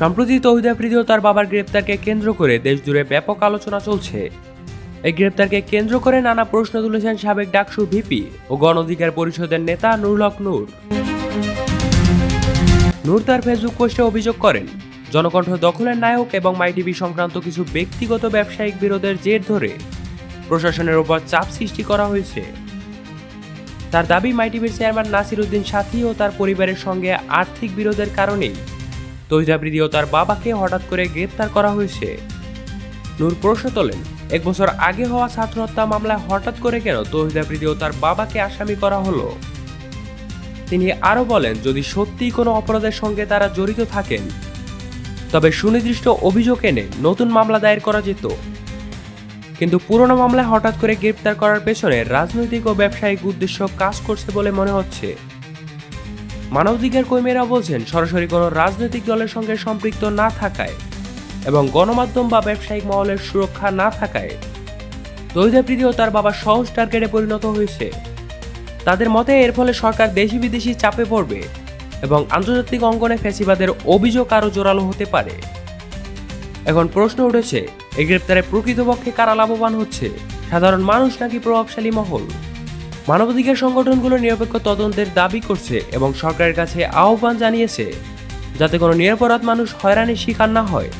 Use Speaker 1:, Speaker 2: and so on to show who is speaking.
Speaker 1: সম্প্রতি তহিদা প্রীতি ও তার বাবার গ্রেপ্তারকে কেন্দ্র করে দেশ জুড়ে ব্যাপক আলোচনা চলছে। এই গ্রেপ্তারকে কেন্দ্র করে নানা প্রশ্ন তুলেছেন সাবেক ডাকসু ভিপি ও গণ অধিকার পরিষদের নেতা নুরুল হক নূর। নূর তার ফেসবুক পোস্টে অভিযোগ করেন, জনকণ্ঠ দখলের নায়ক এবং মাইটিভি সংক্রান্ত কিছু ব্যক্তিগত ব্যবসায়িক বিরোধের জের ধরে প্রশাসনের ওপর চাপ সৃষ্টি করা হয়েছে। তার দাবি, মাইটিভির চেয়ারম্যান নাসির উদ্দিন সাথী ও তার পরিবারের সঙ্গে আর্থিক বিরোধের কারণেই তৈজাবৃদি ও তার বাবাকে হঠাৎ করে গ্রেপ্তার করা হয়েছে। নূর প্রশ্ন তোলেন এক বছর আগে হওয়া ছাত্র হত্যা মামলায় হঠাৎ করে কেন তহিদাবৃদি ও তার বাবাকে আসামি করা হলো? তিনি আরও বলেন, যদি সত্যিই কোনো অপরাধের সঙ্গে তারা জড়িত থাকেন, তবে সুনির্দিষ্ট অভিযোগ এনে নতুন মামলা দায়ের করা যেত। কিন্তু পুরনো মামলায় হঠাৎ করে গ্রেপ্তার করার পেছনে রাজনৈতিক ও ব্যবসায়িক উদ্দেশ্য কাজ করছে বলে মনে হচ্ছে। মানবাধিকার কর্মীরা বলছেন, সরাসরি কোনো রাজনৈতিক দলের সঙ্গে সম্পৃক্ত না থাকায় এবং গণমাধ্যম বা ব্যবসায়িক মহলের সুরক্ষা না থাকায় দৈদাপ্রীতি ও তার বাবা সহজ টার্গেটে পরিণত হয়েছে। তাদের মতে, এর ফলে সরকার দেশি বিদেশি চাপে পড়বে এবং আন্তর্জাতিক অঙ্গনে ফ্যাসিবাদের অভিযোগ আরও জোরালো হতে পারে। এখন প্রশ্ন উঠেছে, এই গ্রেপ্তারে প্রকৃতপক্ষে কারা লাভবান হচ্ছে? সাধারণ মানুষ নাকি প্রভাবশালী মহল? মানবাধিকার সংগঠনগুলো নিরপেক্ষ তদন্তের দাবি করছে এবং সরকারের কাছে আহ্বান জানিয়েছে, যাতে কোনো নিরাপরাধ মানুষ হয়রানির শিকার না হয়।